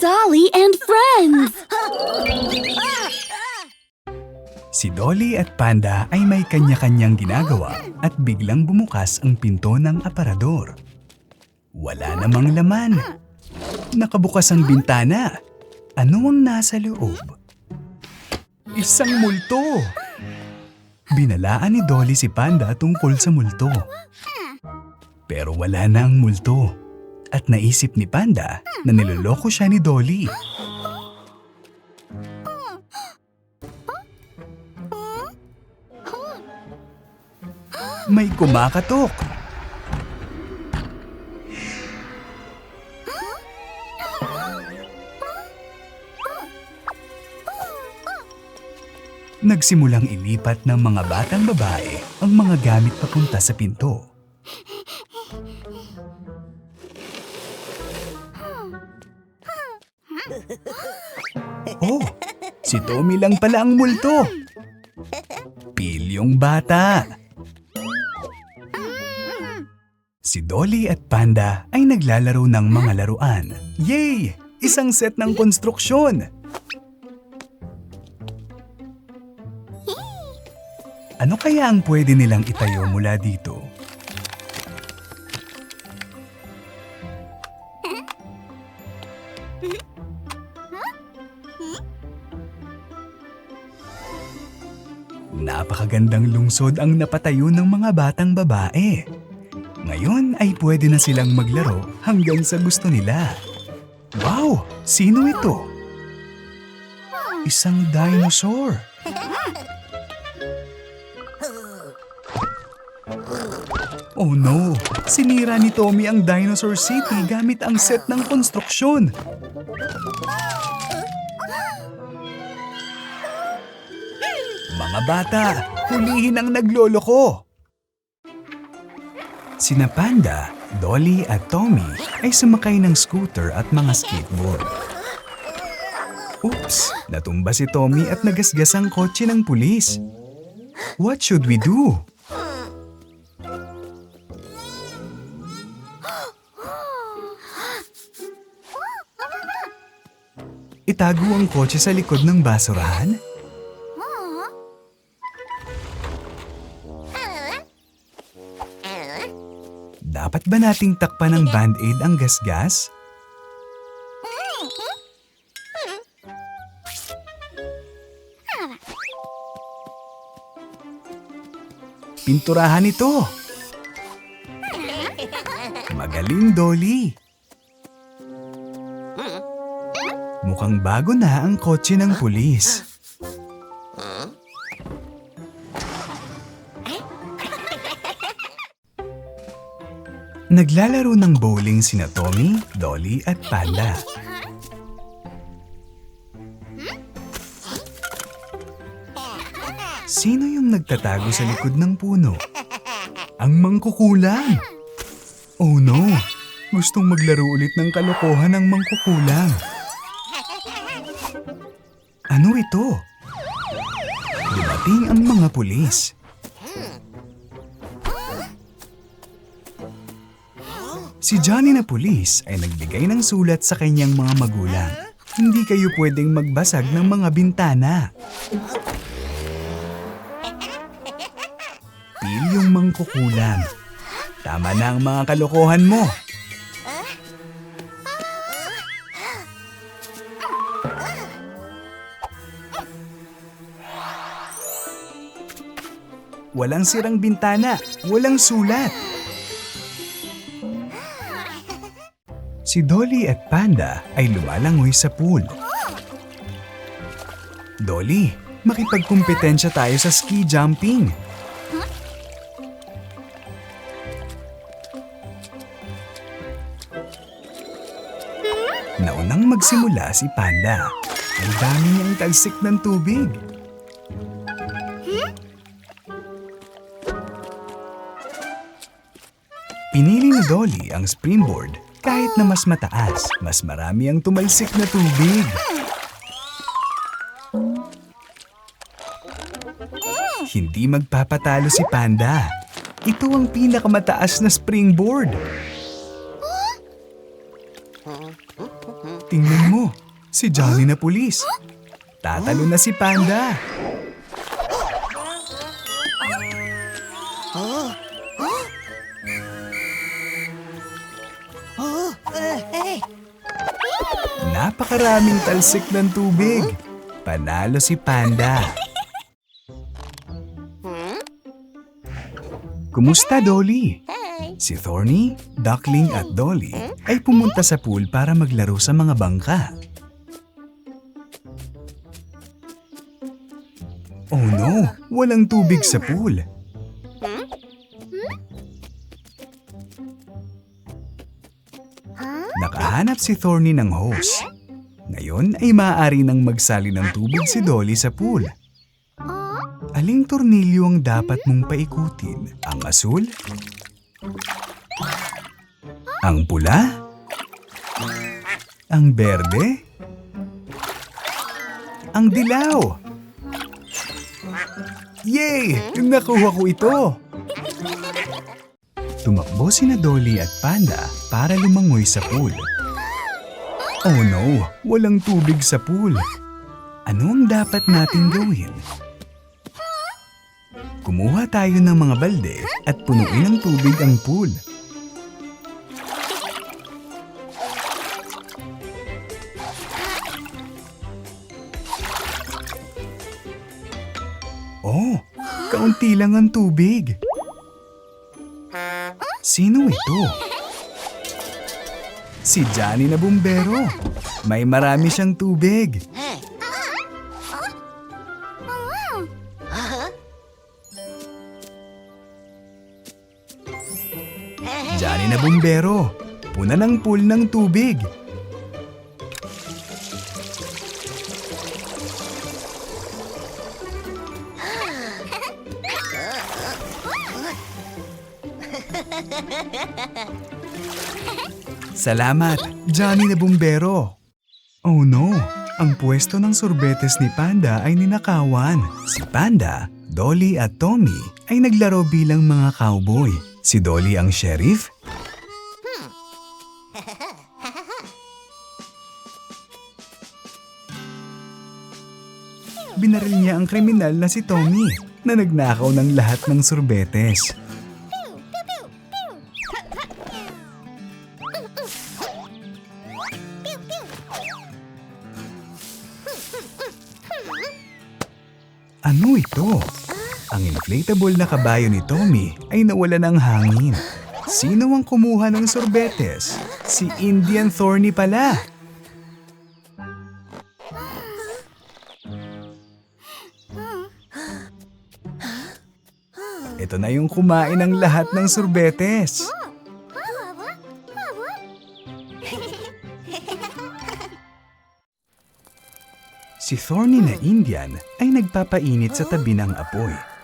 Dolly and friends! Si Dolly at Panda ay may kanya-kanyang ginagawa at biglang bumukas ang pinto ng aparador. Wala namang laman. Nakabukas ang bintana. Ano ang nasa loob? Isang multo! Binalaan ni Dolly si Panda tungkol sa multo. Pero wala na ang multo. At naisip ni Panda na niloloko siya ni Dolly. May kumakatok. Nagsimulang ilipat ng mga batang babae ang mga gamit papunta sa pinto. Oh, si Tommy lang pala ang multo. Pilyong bata. Si Dolly at Panda ay naglalaro ng mga laruan. Yay! Isang set ng konstruksyon! Ano kaya ang pwede nilang itayo mula dito? Napakagandang lungsod ang napatayo ng mga batang babae. Ngayon ay pwede na silang maglaro hanggang sa gusto nila. Wow! Sino ito? Isang dinosaur. Oh no! Sinira ni Tommy ang Dinosaur City gamit ang set ng konstruksyon. Mga bata, hulihin ang nagloloko! Sina Panda, Dolly at Tommy ay sumakay ng scooter at mga skateboard. Oops! Natumba si Tommy at nagasgas ang kotse ng pulis. What should we do? Itago ang kotse sa likod ng basurahan? Ba nating takpan ng band-aid ang gasgas? Pinturahan ito. Magaling, Dolly. Mukhang bago na ang kotse ng pulis. Naglalaro ng bowling sina Tommy, Dolly at Panda. Sino yung nagtatago sa likod ng puno? Ang mangkukulang! Oh no! Gustong maglaro ulit ng kalokohan ng mangkukulang. Ano ito? Dumating ang mga pulis. Si Johnny na pulis ay nagbigay ng sulat sa kanyang mga magulang. Hindi kayo pwedeng magbasag ng mga bintana. Pilyong mangkukulam. Tama na ang mga kalokohan mo. Walang sirang bintana, walang sulat. Si Dolly at Panda ay lumalangoy sa pool. Dolly, makipagkumpetensya tayo sa ski jumping. Naunang magsimula si Panda. Ang dami niyang talsik ng tubig. Pinili ni Dolly ang springboard na mas mataas, mas marami ang tumalsik na tubig. Hindi magpapatalo si Panda. Ito ang pinakamataas na springboard. Tingnan mo, si Johnny na pulis. Tatalo na si Panda. Napakaraming talsik ng tubig. Panalo si Panda. Kumusta, Dolly? Si Thorny, Duckling at Dolly ay pumunta sa pool para maglaro sa mga bangka. Oh no! Walang tubig sa pool. Nakahanap si Thorny ng hose. Ngayon ay maaari nang magsali ng tubig si Dolly sa pool. Aling tornilyo ang dapat mong paikutin? Ang asul? Ang pula? Ang berde? Ang dilaw? Yay! Nakuha ko ito! Tumakbo sina Dolly at Panda para lumangoy sa pool. Oh no! Walang tubig sa pool. Ano ang dapat nating gawin? Kumuha tayo ng mga balde at punuin ng tubig ang pool. Oh, kaunti lang ang tubig. Sino ito? Si Johnny na bumbero. May marami siyang tubig. Johnny na bumbero. Puna ng pool ng tubig. Salamat, Johnny na bumbero. Oh no, ang pwesto ng sorbetes ni Panda ay ninakawan. Si Panda, Dolly at Tommy ay naglaro bilang mga cowboy. Si Dolly ang sheriff, binaril niya ang kriminal na si Tommy na nagnakaw ng lahat ng sorbetes. Inflatable na kabayo ni Tommy ay nawala ng hangin. Sino ang kumuha ng sorbetes? Si Indian Thorny pala. Ito na yung kumain ng lahat ng sorbetes. Si Thorny na Indian ay nagpapainit sa tabi ng apoy.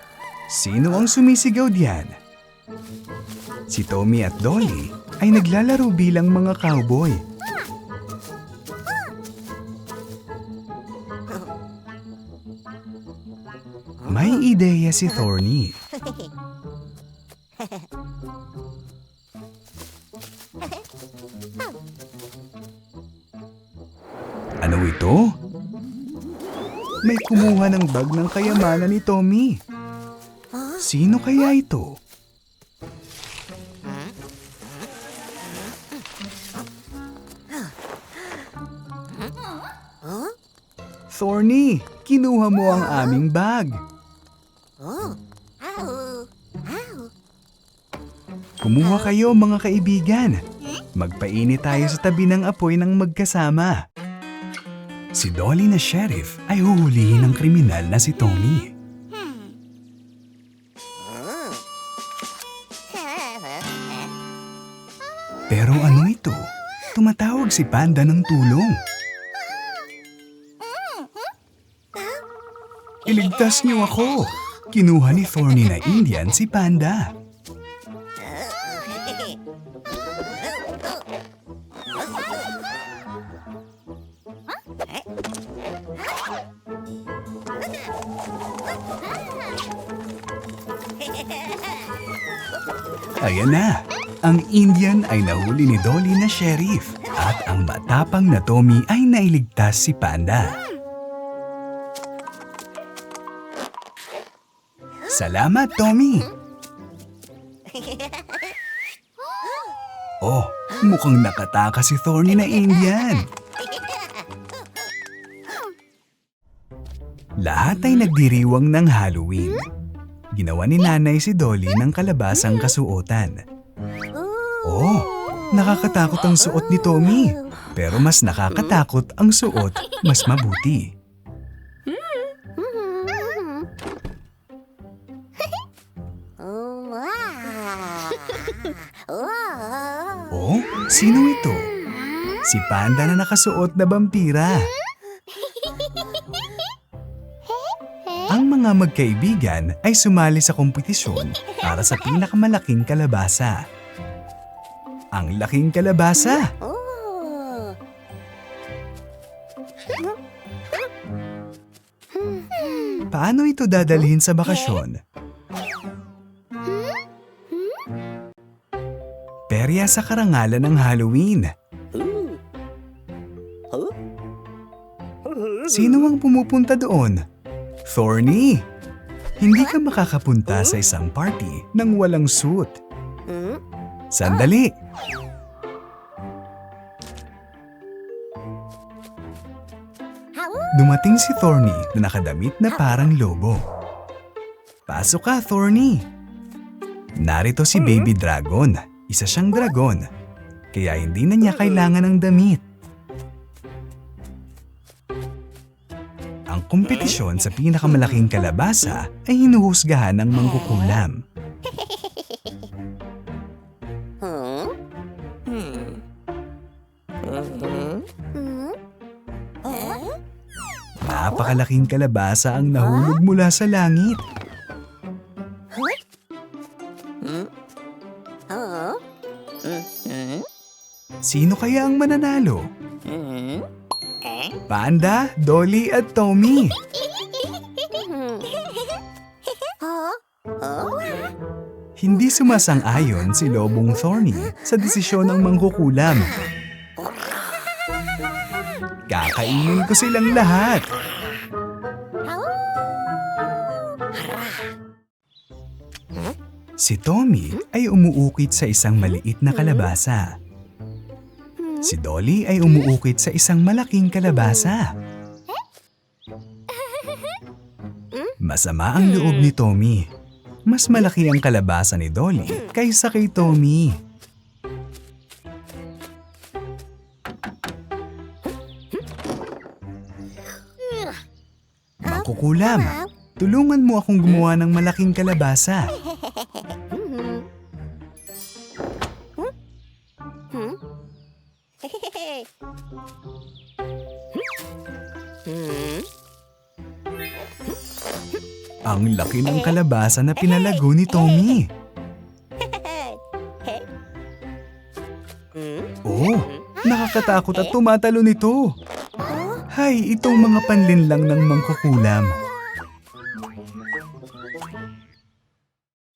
Sino ang sumisigaw diyan? Si Tommy at Dolly ay naglalaro bilang mga cowboy. May ideya si Thorny. Ano ito? May kumuha ng bag ng kayamanan ni Tommy. Sino kaya ito? Thorny, kinuha mo ang aming bag. Kumuha kayo mga kaibigan. Magpainit tayo sa tabi ng apoy ng magkasama. Si Dolly na sheriff ay huhulihin ng kriminal na si Tommy. Pero ano ito? Tumatawag si Panda ng tulong. Iligtas niyo ako! Kinuha ni Thorny na Indian si Panda. Ayan na! Ang Indian ay nahuli ni Dolly na sheriff. At At ang matapang na Tommy ay nailigtas si Panda. Salamat, Tommy! Oh, mukhang nakataka si Thorny na Indian. Lahat ay nagdiriwang ng Halloween. Ginawa ni nanay si Dolly ng kalabasang kasuotan. Oh, nakakatakot ang suot ni Tommy. Pero mas nakakatakot ang suot mas mabuti. Oh, sino ito? Si Panda na nakasuot na vampira. Ang mga magkaibigan ay sumali sa kompetisyon para sa pinakamalaking kalabasa. Ang laking kalabasa! Paano ito dadalhin sa bakasyon? Perya sa karangalan ng Halloween. Sino ang pumupunta doon? Thorny! Hindi ka makakapunta sa isang party nang walang suit. Sandali! Dumating si Thorny na nakadamit na parang lobo. Pasok ka, Thorny! Narito si Baby Dragon. Isa siyang dragon. Kaya hindi na niya kailangan ng damit. Ang kompetisyon sa pinakamalaking kalabasa ay hinuhusgahan ng mangkukulam. Napakalaking kalabasa ang nahulog mula sa langit. Sino kaya ang mananalo? Panda, Dolly at Tommy. Hindi sumasang-ayon si Lobong Thorny sa desisyon ng mangkukulam. Kakainin ko silang lahat. Si Tommy ay umuukit sa isang maliit na kalabasa. Si Dolly ay umuukit sa isang malaking kalabasa. Masama ang loob ni Tommy. Mas malaki ang kalabasa ni Dolly kaysa kay Tommy. Mangkukulam, tulungan mo akong gumawa ng malaking kalabasa. Ang laki ng kalabasa na pinalago ni Tommy. Oh, nakakatakot at tumatalo nito. Hay, itong mga panlin lang ng mangkukulam.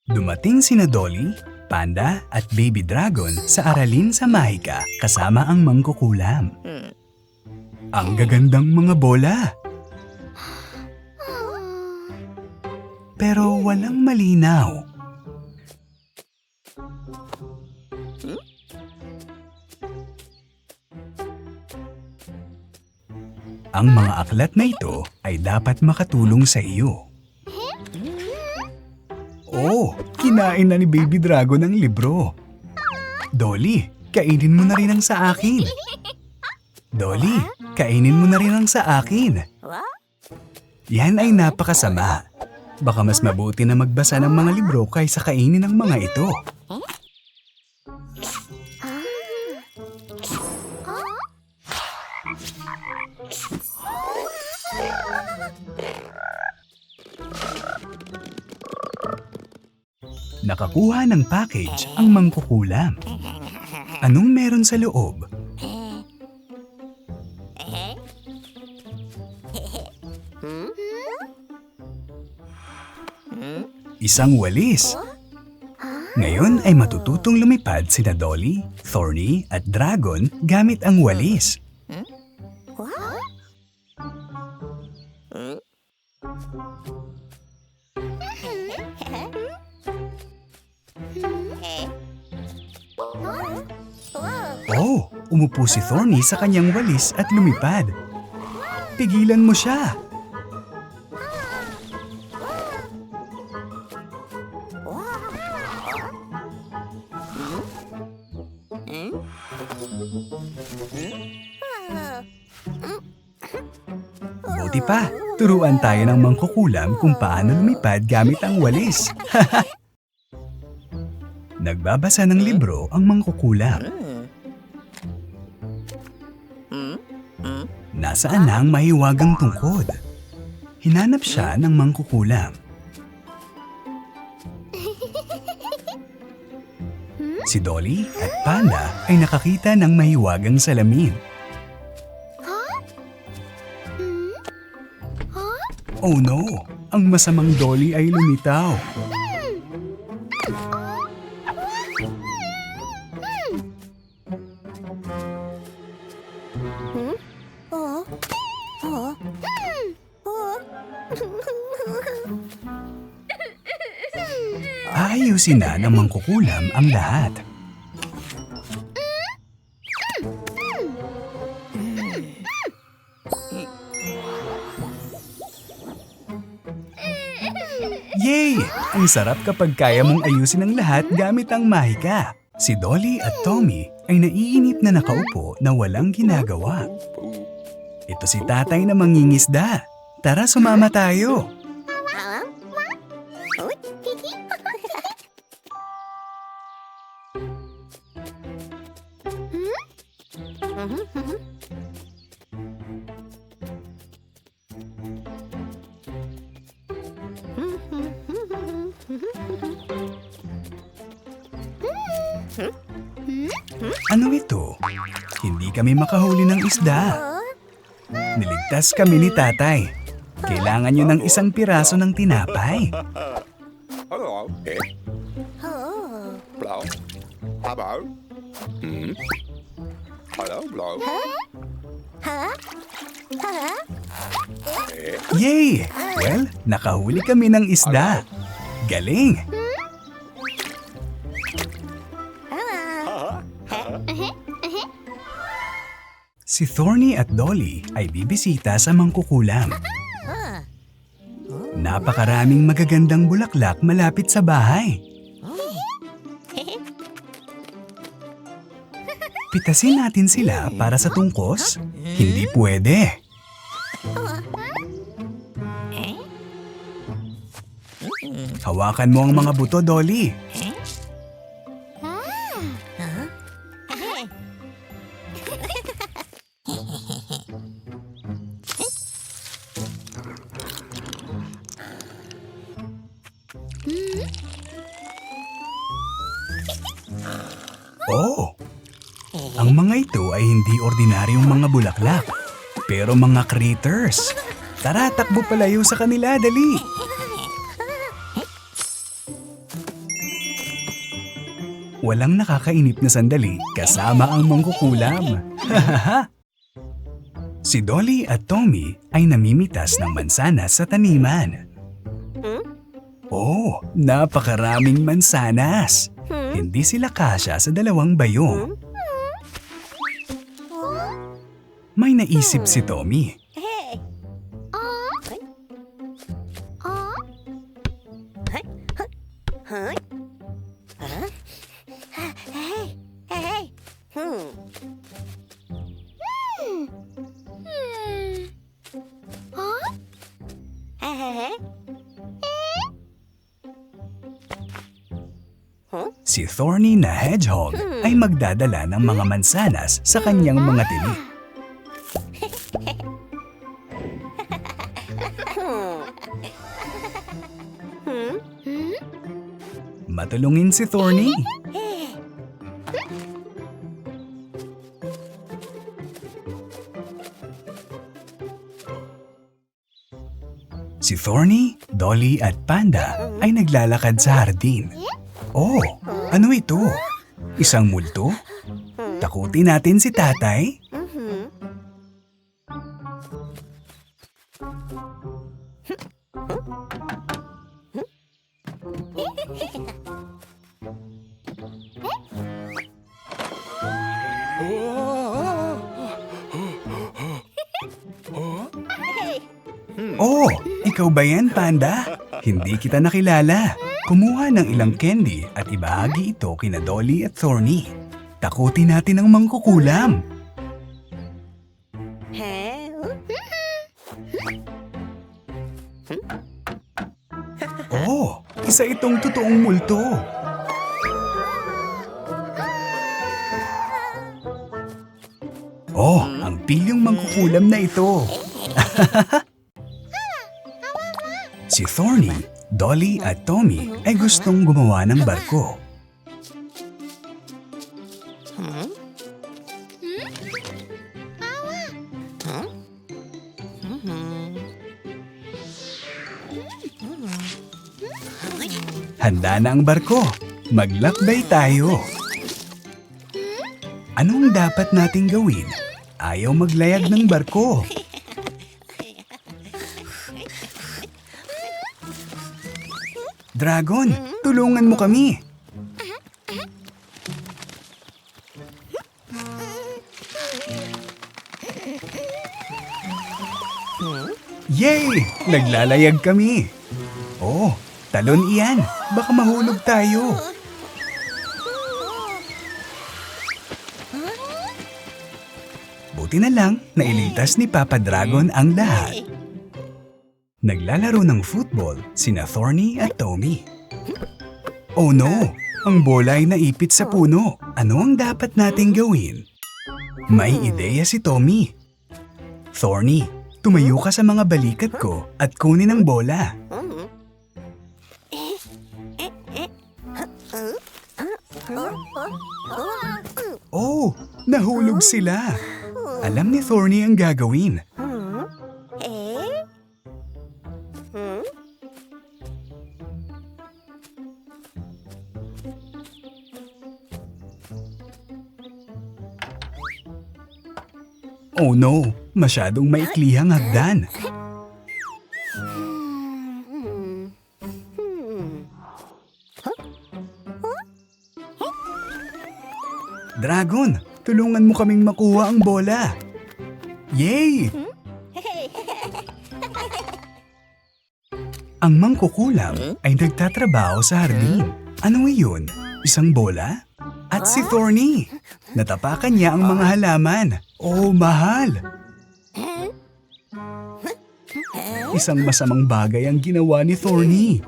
Dumating sina Dolly, Panda at Baby Dragon sa aralin sa Mahika kasama ang mangkukulam. Ang gagandang mga bola. Pero walang malinaw. Ang mga aklat na ito ay dapat makatulong sa iyo. Oh, kinain na ni Baby Dragon ang libro. Dolly, kainin mo na rin ang sa akin. Dolly, kainin mo na rin ang sa akin. Yan ay napakasama. Baka mas mabuti na magbasa ng mga libro kaysa kainin ang mga ito. Nakakuha ng package ang mangkukulam. Anong meron sa loob? Isang walis. Ngayon ay matututong lumipad sina Dolly, Thorny at Dragon gamit ang walis. Umupo si Thorny sa kanyang walis at lumipad. Pigilan mo siya. Buti pa, turuan tayo ng mangkukulam kung paano lumipad gamit ang walis. Nagbabasa ng libro ang mangkukulam. Nasaan na ang mahiwagang tungkod? Hinanap siya ng mangkukulam. Si Dolly at Panda ay nakakita ng mahiwagang salamin. Oh no! Ang masamang Dolly ay lumitaw. Na ng mangkukulam ang lahat. Yay! Ang sarap kapag kaya mong ayusin ang lahat gamit ang mahika. Si Dolly at Tommy ay naiinip na nakaupo na walang ginagawa. Ito si tatay na mangingisda. Tara sumama tayo. Kami makahuli ng isda. Niligtas kami ni tatay. Kailangan nyo ng isang piraso ng tinapay. Yay! Well, nakahuli kami ng isda. Galing! Si Thorny at Dolly ay bibisita sa mangkukulam. Napakaraming magagandang bulaklak malapit sa bahay. Pitasin natin sila para sa tungkos? Hindi pwede. Hawakan mo ang mga buto, Dolly. Oh! Ang mga ito ay hindi ordinaryong mga bulaklak, pero mga critters. Tara, takbo palayo sa kanila, dali! Walang nakakainip na sandali kasama ang mangkukulam. si Dolly at Tommy ay namimitas ng mansanas sa taniman. Oh, napakaraming mansanas. Hindi sila kasya sa dalawang bayong. May naisip si Tommy. Si Thorny na hedgehog ay magdadala ng mga mansanas sa kanyang mga tinik. Matulungin si Thorny. Si Thorny, Dolly at Panda ay naglalakad sa hardin. Oh, Ano ito? Isang multo? Takutin natin si tatay? Oh, ikaw ba yan, Panda? Hindi kita nakilala. Kumuha ng ilang candy at ibahagi ito kina Dolly at Thorny. Takutin natin ang mangkukulam. Oh, isa itong totoong multo. Oh, ang pilyong mangkukulam na ito. si Thorny, Dolly at Tommy ay gustong gumawa ng barko. Handa na ang barko. Maglakbay tayo. Anong dapat nating gawin? Ayaw maglayag ng barko. Dragon, tulungan mo kami. Yay! Naglalayag kami. Oh, talon iyan. Baka mahulog tayo. Buti na lang, nailigtas ni Papa Dragon ang lahat. Naglalaro ng football sina Thorny at Tommy. Oh no! Ang bola ay naipit sa puno. Ano ang dapat nating gawin? May ideya si Tommy. Thorny, tumayo ka sa mga balikat ko at kunin ang bola. Oh, nahulog sila. Alam ni Thorny ang gagawin. Oh no, masyadong maiklihang hagdan. Dragon, tulungan mo kaming makuha ang bola. Yay! Ang mangkukulam ay nagtatrabaho sa hardin. Ano iyon? Isang bola? At si Thorny. Natapakan niya ang mga halaman. Oh, mahal! Isang masamang bagay ang ginawa ni Thorny.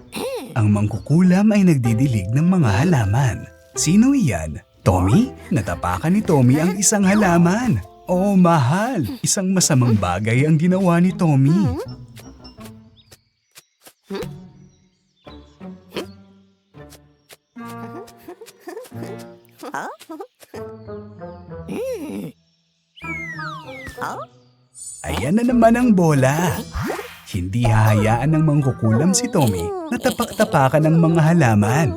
Ang mangkukulam ay nagdidilig ng mga halaman. Sino iyan? Tommy? Natapakan ni Tommy ang isang halaman. Oh, mahal! Isang masamang bagay ang ginawa ni Tommy. Ayan na naman ang bola. Hindi hahayaan ng mangkukulam si Tommy na tapak-tapakan ng mga halaman.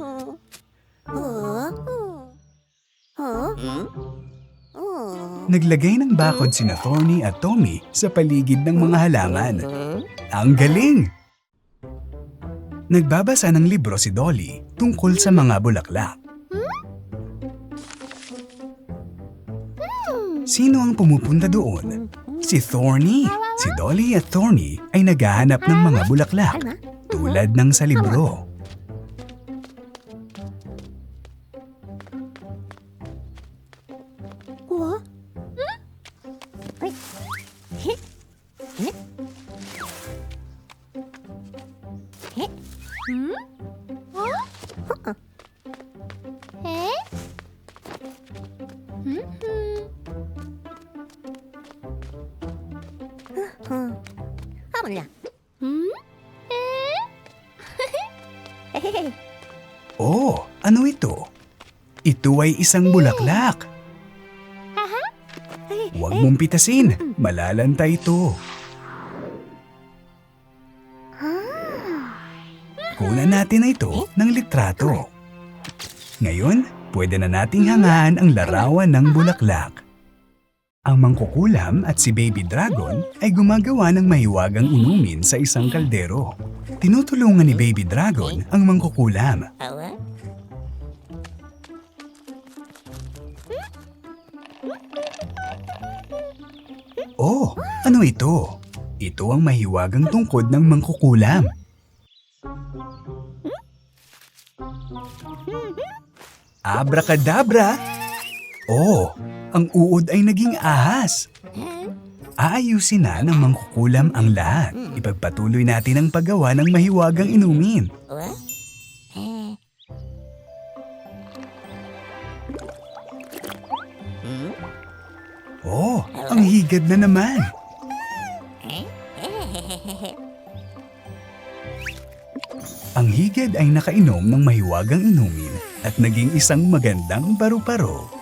Naglagay ng bakod sina Thorny at Tommy sa paligid ng mga halaman. Ang galing! Nagbabasa ng libro si Dolly tungkol sa mga bulaklak. Sino ang pumupunta doon? Si Thorny. Si Dolly at Thorny ay naghahanap ng mga bulaklak tulad ng sa libro. Ay isang bulaklak. Huwag mong pitasin. Malalanta ito. Kunan natin na ito ng litrato. Ngayon, pwede na nating hangaan ang larawan ng bulaklak. Ang mangkukulam at si Baby Dragon ay gumagawa ng mahiwagang inumin sa isang kaldero. Tinutulungan ni Baby Dragon ang mangkukulam. Oh, ano ito? Ito ang mahiwagang tungkod ng mangkukulam. Abracadabra! Oh, ang uod ay naging ahas. Aayusin na ng mangkukulam ang lahat. Ipagpatuloy natin ang paggawa ng mahiwagang inumin. Oh, ang higad na naman. Ang higad ay nakainom ng mahiwagang inumin at naging isang magandang paru-paro.